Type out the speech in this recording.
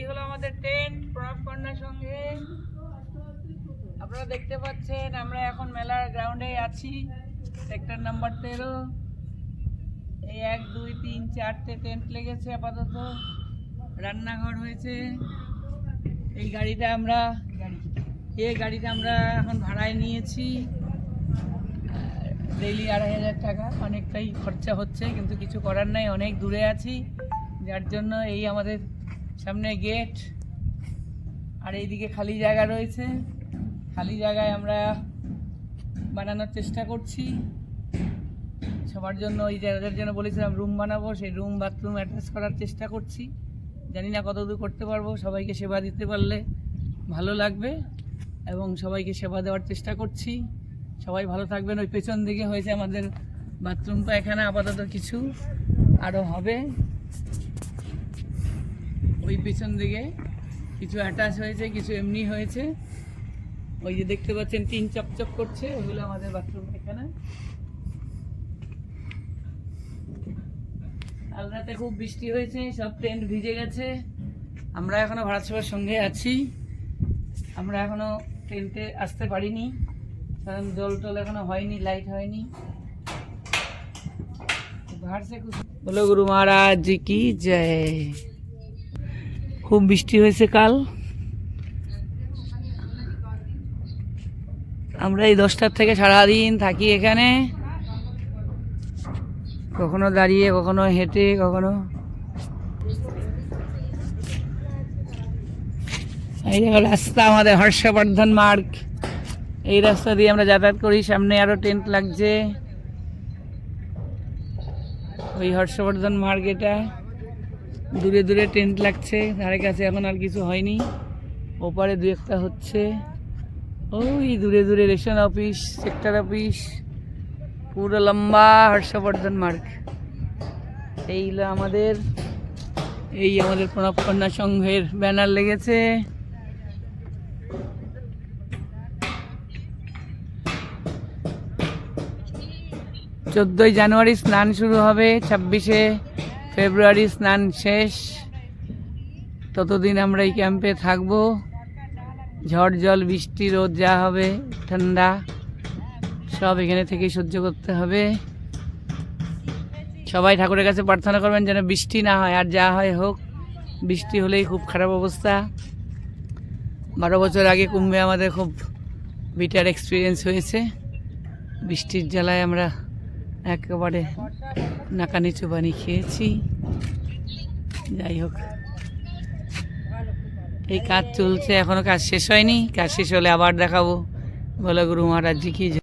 এই হলো আমাদের টেন্ট প্রণব কন্যার সঙ্গে। আপনারা দেখতে পাচ্ছেন, আমরা এখন মেলার গ্রাউন্ডে আছি। সেক্টর নাম্বার তেরো। এই এক, দুই, তিন, চারটে টেন্ট লেগেছে আপাতত। রান্নাঘর হয়েছে। এই গাড়িটা আমরা, এই গাড়িটা আমরা এখন ভাড়ায় নিয়েছি। ডেইলি আড়াই হাজার টাকা। অনেকটাই খরচা হচ্ছে, কিন্তু কিছু করার নাই, অনেক দূরে আছি। যার জন্য এই আমাদের সামনে গেট আর এইদিকে খালি জায়গা রয়েছে। খালি জায়গায় আমরা বানানোর চেষ্টা করছি। সবার জন্য ওই যাদের জন্য বলেছিলাম রুম বানাবো, সেই রুম বাথরুম অ্যাটাচ করার চেষ্টা করছি। জানি না কতদূর করতে পারব, সবাইকে সেবা দিতে পারলে ভালো লাগবে এবং সবাইকে সেবা দেওয়ার চেষ্টা করছি। সবাই ভালো থাকবেন, ওই পেছন দিকে হয়েছে আমাদের বাথরুম পায়খানা আপাতত কিছু আরও হবে। ওই পিছন দিকে কিছু অ্যাটাচ হয়েছে, কিছু এমনি হয়েছে। ওই যে দেখতে পাচ্ছেন তিন চপচপ করছে, ওগুলো আমাদের বাথরুম এখানে। কাল রাতে খুব বৃষ্টি হয়েছে, সব টেন্ট ভিজে গেছে। আমরা এখনও ভারত সবার সঙ্গে আছি। আমরা এখনও টেন্টে আসতে পারিনি। কারণ জল টল এখনও হয়নি লাইট হয়নি। ভারসে বলো গুরু মহারাজ, কি জয়। খুব বৃষ্টি হয়েছে কাল। আমরা এই দশটার থেকে সারাদিন থাকি এখানে। কখনো দাঁড়িয়ে, কখনো হেঁটে, কখনো এই রাস্তা আমাদের হর্ষবর্ধন মার্গ। এই রাস্তা দিয়ে আমরা যাতায়াত করি, সামনে আরও টেন্ট লাগছে। ওই হর্ষবর্ধন মার্গ এটা। দূরে দূরে টেন্ট লাগছে। ধারে কাছে এখন আর কিছু হয়নি। ওপারে দু একটা হচ্ছে। ওই দূরে দূরে রেশন অফিস সেক্টর অফিস পুরো লম্বা হর্ষবর্ধন মার্গ। এই হলো আমাদের, এই আমাদের প্রণব কন্যা সংঘের ব্যানার লেগেছে। চোদ্দোই জানুয়ারি স্নান শুরু হবে ছাব্বিশে। ফেব্রুয়ারি স্নান শেষ। ততদিন আমরা এই ক্যাম্পে থাকব। ঝড় জল, বৃষ্টি, রোদ যা হবে, ঠান্ডা, সব এখানে থেকেই সহ্য করতে হবে। সবাই ঠাকুরের কাছে প্রার্থনা করবেন যেন বৃষ্টি না হয়, আর যা হয় হোক। বৃষ্টি হলেই খুব খারাপ অবস্থা। বারো বছর আগে কুম্ভে আমাদের খুব বিটার এক্সপিরিয়েন্স হয়েছে। বৃষ্টির জ্বালায় আমরা একেবারে নাকা চুবানি খেয়েছি। যাই হোক। এই কাজ চলছে, এখনও কাজ শেষ হয়নি। কাজ শেষ হলে আবার দেখাবো। বলো গুরু মহারাজ জি কি।